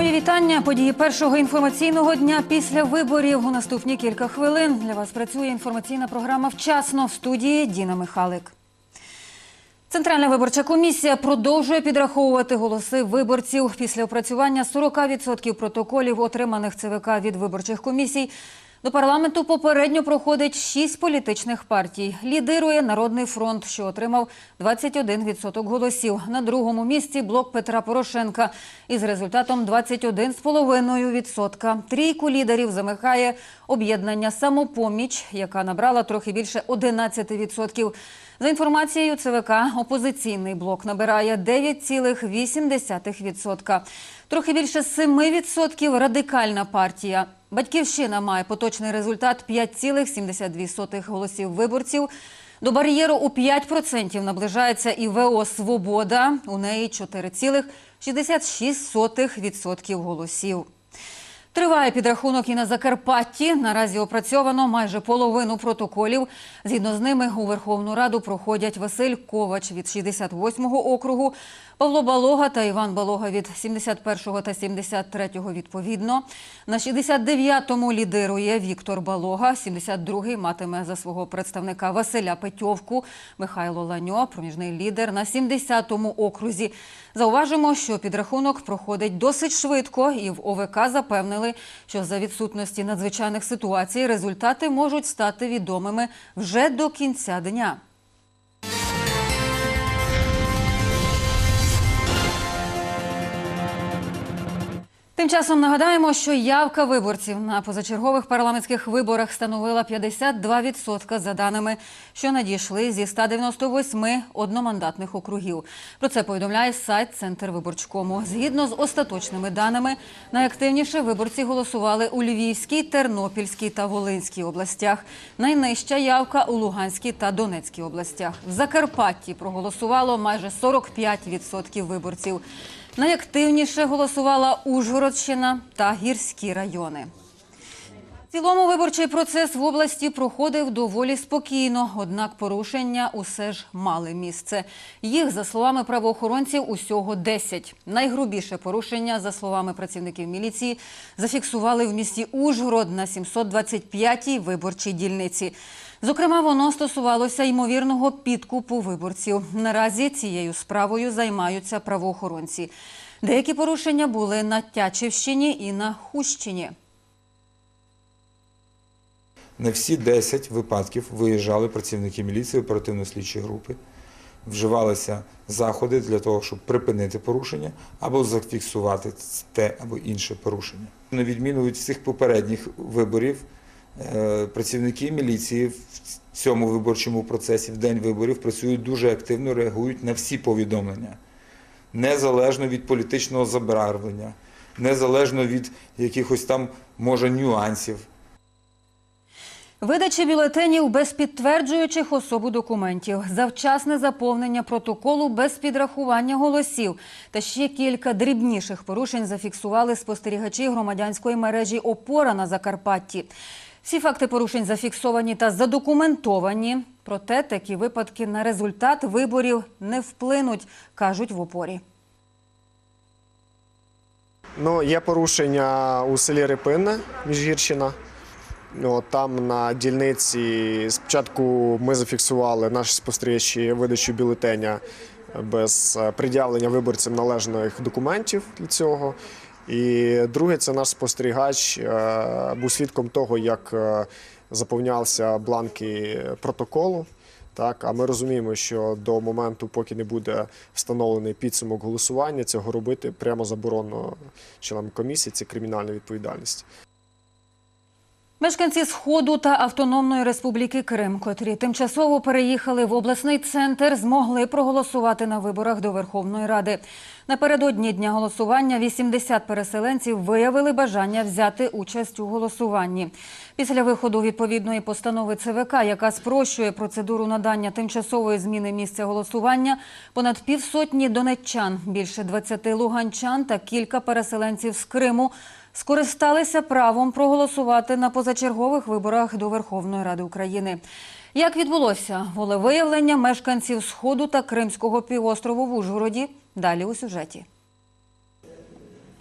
Мої вітання. Події першого інформаційного дня після виборів. У наступні кілька хвилин для вас працює інформаційна програма вчасно в студії Діна Михалик. Центральна виборча комісія продовжує підраховувати голоси виборців після опрацювання 40% протоколів, отриманих ЦВК від виборчих комісій. До парламенту попередньо проходить шість політичних партій. Лідирує Народний фронт, що отримав 21% голосів. На другому місці блок Петра Порошенка із результатом 21,5%. Трійку лідерів замикає об'єднання самопоміч, яка набрала трохи більше 11%. За інформацією ЦВК, опозиційний блок набирає 9,8%. Трохи більше 7% радикальна партія. Батьківщина має поточний результат 5,72 голосів виборців. До бар'єру у 5% наближається і ВО «Свобода». У неї 4,66% голосів. Триває підрахунок і на Закарпатті. Наразі опрацьовано майже половину протоколів. Згідно з ними у Верховну Раду проходять Василь Ковач від 68-го округу, Павло Балога та Іван Балога від 71-го та 73-го відповідно. На 69-му лідирує Віктор Балога, 72-й матиме за свого представника Василя Петьовку, Михайло Ланьо, проміжний лідер на 70-му окрузі. Зауважимо, що підрахунок проходить досить швидко, і в ОВК запевнили, що за відсутності надзвичайних ситуацій результати можуть стати відомими вже до кінця дня. Тим часом нагадаємо, що явка виборців на позачергових парламентських виборах становила 52% за даними, що надійшли зі 198 одномандатних округів. Про це повідомляє сайт Центр виборчкому. Згідно з остаточними даними, найактивніше виборці голосували у Львівській, Тернопільській та Волинській областях. Найнижча явка у Луганській та Донецькій областях. В Закарпатті проголосувало майже 45% виборців. Найактивніше голосувала Ужгородщина та гірські райони. В цілому виборчий процес в області проходив доволі спокійно, однак порушення усе ж мали місце. Їх, за словами правоохоронців, усього 10. Найгрубіше порушення, за словами працівників міліції, зафіксували в місті Ужгород на 725-й виборчій дільниці. Зокрема, воно стосувалося ймовірного підкупу виборців. Наразі цією справою займаються правоохоронці. Деякі порушення були на Тячівщині і на Хущині. На всі 10 випадків виїжджали працівники міліції оперативно-слідчої групи, вживалися заходи для того, щоб припинити порушення або зафіксувати те або інше порушення. На відміну від всіх попередніх виборів, працівники міліції в цьому виборчому процесі в день виборів працюють дуже активно, реагують на всі повідомлення, незалежно від політичного забарвлення, незалежно від якихось там може нюансів. Видача бюлетенів без підтверджуючих особу документів, завчасне заповнення протоколу без підрахування голосів та ще кілька дрібніших порушень зафіксували спостерігачі громадянської мережі «Опора» на Закарпатті. Всі факти порушень зафіксовані та задокументовані. Проте такі випадки на результат виборів не вплинуть, кажуть в опорі. Ну, є порушення у селі Репинне, Міжгірщина. Там на дільниці спочатку ми зафіксували наші спостерігачі видачу бюлетеня без е, пред'явлення виборцям належних документів для цього. І друге, це наш спостерігач е, був свідком того, як е, заповнялися бланки протоколу. Так, а ми розуміємо, що до моменту, поки не буде встановлений підсумок голосування, цього робити прямо заборонено членам комісії. Це кримінальна відповідальність. Мешканці Сходу та Автономної Республіки Крим, котрі тимчасово переїхали в обласний центр, змогли проголосувати на виборах до Верховної Ради. Напередодні дня голосування 80 переселенців виявили бажання взяти участь у голосуванні. Після виходу відповідної постанови ЦВК, яка спрощує процедуру надання тимчасової зміни місця голосування, понад півсотні донеччан, більше 20 луганчан та кілька переселенців з Криму скористалися правом проголосувати на позачергових виборах до Верховної Ради України. Як відбулося волевиявлення мешканців Сходу та Кримського півострову в Ужгороді? Далі у сюжеті.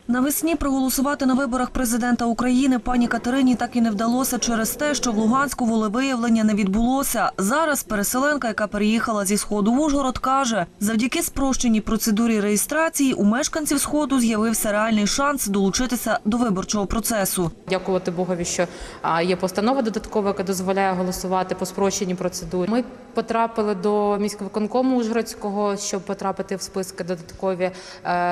Навесні проголосувати на виборах президента України пані Катерині так і не вдалося через те, що в Луганську волевиявлення не відбулося. Зараз переселенка, яка переїхала зі сходу в Ужгород, каже, завдяки спрощеній процедурі реєстрації у мешканців сходу з'явився реальний шанс долучитися до виборчого процесу. Дякувати Богові, що є постанова додаткова, яка дозволяє голосувати по спрощеній процедурі. Ми потрапили до міськвиконкому Ужгородського, щоб потрапити в списки додаткові. Е,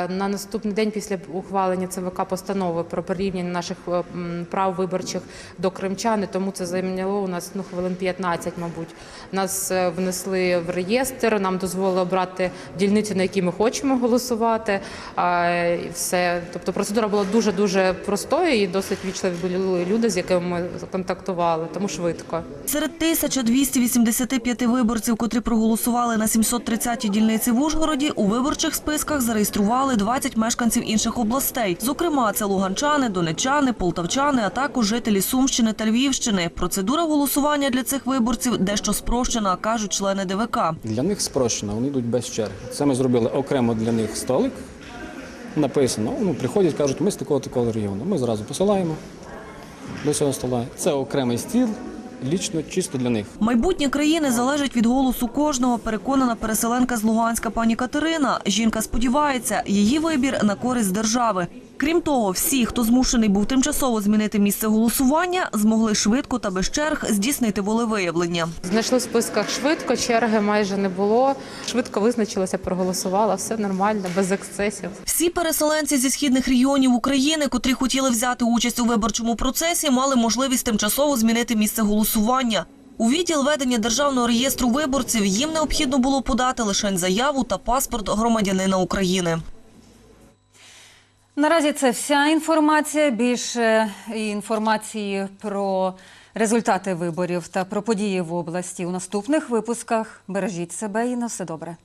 На наступний день після ухвалення ЦВК постанови про порівняння наших е, прав виборчих до кримчани, тому це зайняло у нас ну, хвилин 15, мабуть. Нас е, внесли в реєстр, нам дозволили обрати дільницю, на якій ми хочемо голосувати. І все. Тобто процедура була дуже-дуже простою і досить вічливі були люди, з якими ми контактували, тому швидко. Серед 1285 виборців, котрі проголосували на 730-й дільниці в Ужгороді, у виборчих списках зареєстрували 20 мешканців інших областей. Зокрема, це луганчани, донечани, полтавчани, а також жителі Сумщини та Львівщини. Процедура голосування для цих виборців дещо спрощена, кажуть члени ДВК. Для них спрощено, вони йдуть без черги. Це ми зробили окремо для них столик. Написано, ну, приходять, кажуть, ми з такого такого регіону. Ми зразу посилаємо до цього стола. Це окремий стіл, лічно чисто для них. Майбутнє країни залежить від голосу кожного, переконана переселенка з Луганська пані Катерина. Жінка сподівається, її вибір на користь держави. Крім того, всі, хто змушений був тимчасово змінити місце голосування, змогли швидко та без черг здійснити волевиявлення. Знайшли в списках швидко, черги майже не було. Швидко визначилася, проголосувала, все нормально, без ексцесів. Всі переселенці зі східних регіонів України, котрі хотіли взяти участь у виборчому процесі, мали можливість тимчасово змінити місце голосування. У відділ ведення державного реєстру виборців їм необхідно було подати лише заяву та паспорт громадянина України. Наразі це вся інформація. Більше інформації про результати виборів та про події в області у наступних випусках. Бережіть себе і на все добре.